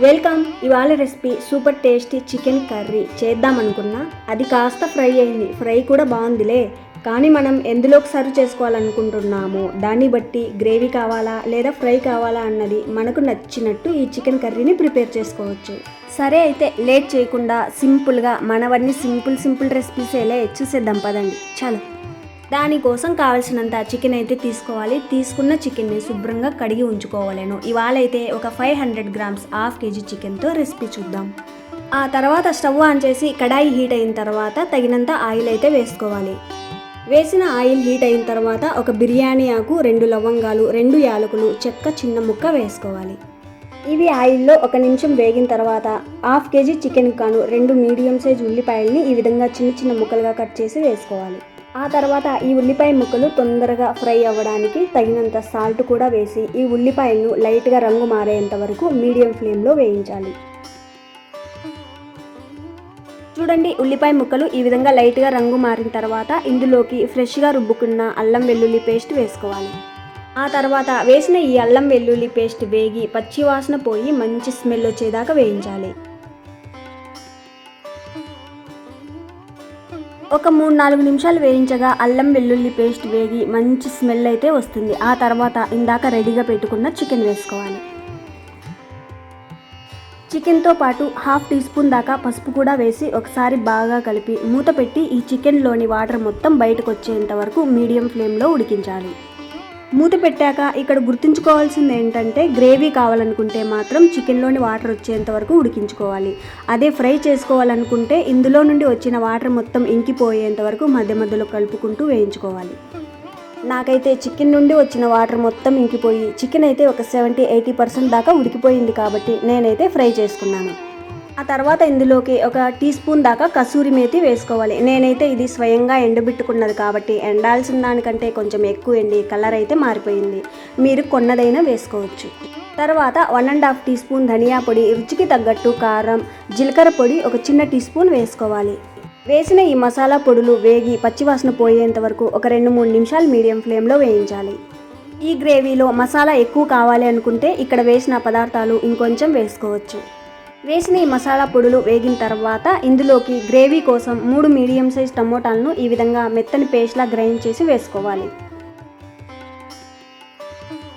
Welcome. ఇవాళ recipe super tasty chicken curry. చేద్దాం అనుకున్నా. అది కాస్త ఫ్రై అయింది. ఫ్రై కూడా బాగుందిలే. కానీ మనం ఎందులోకి సర్వ్ చేసుకోవాలనుకుంటున్నామో దాన్ని బట్టి గ్రేవీ కావాలా లేదా ఫ్రై కావాలా అన్నది మనకు నచ్చినట్టు ఈ చికెన్ కర్రీని ప్రిపేర్ చేసుకోవచ్చు. సరే అయితే లేట్ చేయకుండా సింపుల్గా మనవన్నీ సింపుల్ సింపుల్ రెసిపీసేలే. చూసేద్దాం పదండి. చాలు. దానికోసం కావలసినంత చికెన్ అయితే తీసుకోవాలి. తీసుకున్న చికెన్ని శుభ్రంగా కడిగి ఉంచుకోవాలను. ఇవాళ అయితే ఒక five hundred grams half kg చికెన్తో రెసిపీ చూద్దాం. ఆ తర్వాత స్టవ్ ఆన్ చేసి కడాయి హీట్ అయిన తర్వాత తగినంత ఆయిల్ అయితే వేసుకోవాలి. వేసిన ఆయిల్ హీట్ అయిన తర్వాత ఒక బిర్యానీ ఆకు రెండు లవంగాలు రెండు యాలకులు చెక్క చిన్న ముక్క వేసుకోవాలి. ఇవి ఆయిల్లో ఒక నిమిషం వేగిన తర్వాత హాఫ్ కేజీ చికెన్ కాను రెండు మీడియం సైజ్ ఉల్లిపాయల్ని ఈ విధంగా చిన్న చిన్న ముక్కలుగా కట్ చేసి వేసుకోవాలి. ఆ తర్వాత ఈ ఉల్లిపాయ ముక్కలు తొందరగా ఫ్రై అవ్వడానికి తగినంత సాల్ట్ కూడా వేసి ఈ ఉల్లిపాయలను లైట్గా రంగు మారేంత వరకు మీడియం ఫ్లేమ్లో వేయించాలి. చూడండి ఉల్లిపాయ ముక్కలు ఈ విధంగా లైట్గా రంగు మారిన తర్వాత ఇందులోకి ఫ్రెష్గా రుబ్బుకున్న అల్లం వెల్లుల్లి పేస్ట్ వేసుకోవాలి. ఆ తర్వాత వేసిన ఈ అల్లం వెల్లుల్లి పేస్ట్ వేగి పచ్చి వాసన పోయి మంచి స్మెల్ వచ్చేదాకా వేయించాలి. ఒక మూడు నాలుగు నిమిషాలు వేయించగా అల్లం వెల్లుల్లి పేస్ట్ వేగి మంచి స్మెల్ అయితే వస్తుంది. ఆ తర్వాత ఇందాక రెడీగా పెట్టుకున్న చికెన్ వేసుకోవాలి. చికెన్తో పాటు హాఫ్ టీ స్పూన్ దాకా పసుపు కూడా వేసి ఒకసారి బాగా కలిపి మూత పెట్టి ఈ చికెన్లోని వాటర్ మొత్తం బయటకు వచ్చేంత వరకు మీడియం ఫ్లేమ్లో ఉడికించాలి. మూత పెట్టాక ఇక్కడ గుర్తుంచుకోవాల్సింది ఏంటంటే గ్రేవీ కావాలనుకుంటే మాత్రం చికెన్లోని వాటర్ వచ్చేంత వరకు ఉడికించుకోవాలి. అదే ఫ్రై చేసుకోవాలనుకుంటే ఇందులో నుండి వచ్చిన వాటర్ మొత్తం ఇంకిపోయేంత వరకు మధ్య మధ్యలో కలుపుకుంటూ వేయించుకోవాలి. నాకైతే చికెన్ నుండి వచ్చిన వాటర్ మొత్తం ఇంకిపోయి చికెన్ అయితే ఒక సెవెంటీ ఎయిటీ పర్సెంట్ దాకా ఉడికిపోయింది కాబట్టి నేనైతే ఫ్రై చేసుకున్నాను. ఆ తర్వాత ఇందులోకి ఒక టీ స్పూన్ దాకా కసూరి మేతి వేసుకోవాలి. నేనైతే ఇది స్వయంగా ఎండబెట్టుకున్నది కాబట్టి ఎండాల్సిన దానికంటే కొంచెం ఎక్కువ ఎండి కలర్ అయితే మారిపోయింది. మీరు కొన్నదైనా వేసుకోవచ్చు. తర్వాత one and half teaspoon ధనియా పొడి రుచికి తగ్గట్టు కారం జీలకర్ర పొడి ఒక చిన్న టీ స్పూన్ వేసుకోవాలి. వేసిన ఈ మసాలా పొడులు వేగి పచ్చివాసన పోయేంత వరకు ఒక రెండు మూడు నిమిషాలు మీడియం ఫ్లేమ్లో వేయించాలి. ఈ గ్రేవీలో మసాలా ఎక్కువ కావాలి అనుకుంటే ఇక్కడ వేసిన పదార్థాలు ఇంకొంచెం వేసుకోవచ్చు. వేసిన ఈ మసాలా పొడులు వేగిన తర్వాత ఇందులోకి గ్రేవీ కోసం మూడు మీడియం సైజ్ టమోటాలను ఈ విధంగా మెత్తని పేస్ట్లా గ్రైండ్ చేసి వేసుకోవాలి.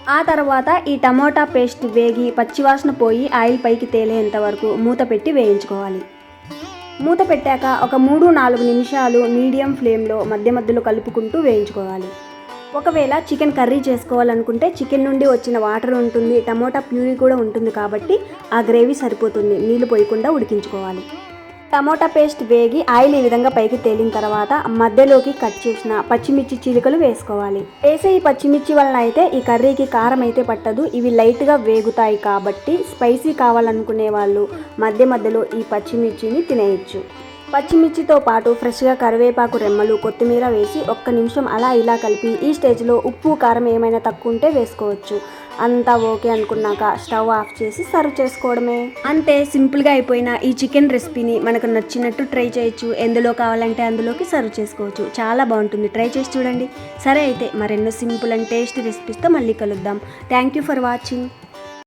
ఆ తర్వాత ఈ టమోటా పేస్ట్ వేగి పచ్చివాసన పోయి ఆయిల్ పైకి తేలేంత వరకు మూత పెట్టి వేయించుకోవాలి. మూత పెట్టాక ఒక మూడు నాలుగు నిమిషాలు మీడియం ఫ్లేమ్లో మధ్య మధ్యలో కలుపుకుంటూ వేయించుకోవాలి. ఒకవేళ చికెన్ కర్రీ చేసుకోవాలనుకుంటే చికెన్ నుండి వచ్చిన వాటర్ ఉంటుంది టమోటా ప్యూరీ కూడా ఉంటుంది కాబట్టి ఆ గ్రేవీ సరిపోతుంది. నీళ్ళు పోయకుండా ఉడికించుకోవాలి. టమోటా పేస్ట్ వేగి ఆయిల్ ఈ విధంగా పైకి తేలిన తర్వాత మధ్యలోకి కట్ చేసిన పచ్చిమిర్చి చీలికలు వేసుకోవాలి. వేసే ఈ పచ్చిమిర్చి వలన అయితే ఈ కర్రీకి కారం అయితే పట్టదు. ఇవి లైట్గా వేగుతాయి కాబట్టి స్పైసీ కావాలనుకునే వాళ్ళు మధ్య మధ్యలో ఈ పచ్చిమిర్చిని తినేయచ్చు. పచ్చిమిర్చితో పాటు ఫ్రెష్గా కరివేపాకు రెమ్మలు కొత్తిమీర వేసి ఒక్క నిమిషం అలా ఇలా కలిపి ఈ స్టేజ్లో ఉప్పు కారం ఏమైనా తక్కువ ఉంటే వేసుకోవచ్చు. అంతా ఓకే అనుకున్నాక స్టవ్ ఆఫ్ చేసి సర్వ్ చేసుకోవడమే. అంతే సింపుల్గా అయిపోయిన ఈ చికెన్ రెసిపీని మనకు నచ్చినట్టు ట్రై చేయొచ్చు. ఎందులో కావాలంటే అందులోకి సర్వ్ చేసుకోవచ్చు. చాలా బాగుంటుంది. ట్రై చేసి చూడండి. సరే అయితే మరెన్నో సింపుల్ అండ్ టేస్టీ రెసిపీస్తో మళ్ళీ కలుద్దాం. Thank you for watching.